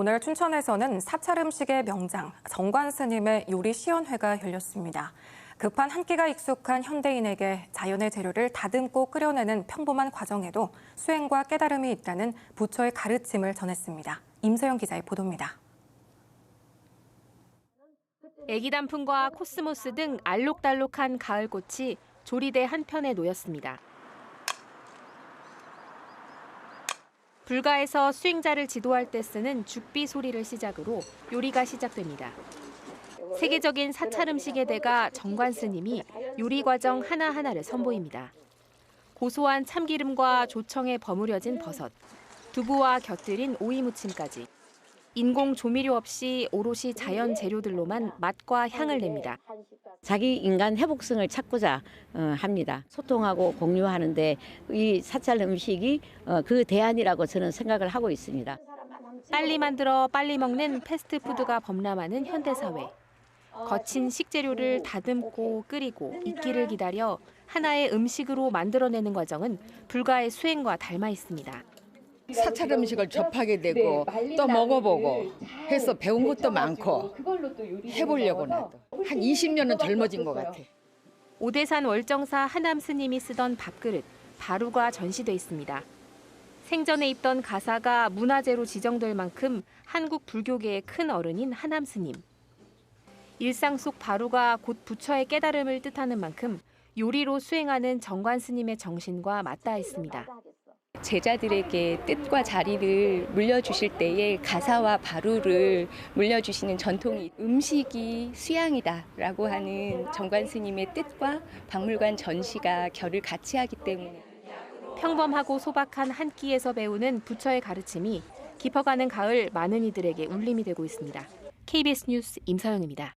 오늘 춘천에서는 사찰 음식의 명장 정관 스님의 요리 시연회가 열렸습니다. 급한 한 끼가 익숙한 현대인에게 자연의 재료를 다듬고 끓여내는 평범한 과정에도 수행과 깨달음이 있다는 부처의 가르침을 전했습니다. 임서영 기자의 보도입니다. 애기 단풍과 코스모스 등 알록달록한 가을꽃이 조리대 한편에 놓였습니다. 불가에서 수행자를 지도할 때 쓰는 죽비 소리를 시작으로 요리가 시작됩니다. 세계적인 사찰 음식의 대가 정관 스님이 요리 과정 하나하나를 선보입니다. 고소한 참기름과 조청에 버무려진 버섯, 두부와 곁들인 오이 무침까지 인공 조미료 없이 오롯이 자연 재료들로만 맛과 향을 냅니다. 자기 인간 회복성을 찾고자 어, 합니다. 소통하고 공유하는데 이 사찰 음식이 어, 그 대안이라고 저는 생각을 하고 있습니다. 빨리 만들어 빨리 먹는 패스트푸드가 범람하는 현대사회. 거친 식재료를 다듬고 끓이고 익기를 기다려 하나의 음식으로 만들어내는 과정은 불가의 수행과 닮아 있습니다. 사찰 음식을 접하게 되고 또 먹어보고 해서 배운 것도 많고 해보려고 나도 한 20년은 젊어진 것 같아. 오대산 월정사 하남 스님이 쓰던 밥그릇 바루가 전시돼 있습니다. 생전에 입던 가사가 문화재로 지정될 만큼 한국 불교계의 큰 어른인 하남 스님. 일상 속 바루가 곧 부처의 깨달음을 뜻하는 만큼 요리로 수행하는 정관 스님의 정신과 맞닿아 있습니다. 제자들에게 뜻과 자리를 물려주실 때에 가사와 바루를 물려주시는 전통이 음식이 수양이다라고 하는 정관 스님의 뜻과 박물관 전시가 결을 같이 하기 때문에 평범하고 소박한 한 끼에서 배우는 부처의 가르침이 깊어가는 가을 많은 이들에게 울림이 되고 있습니다. KBS 뉴스 임서영입니다.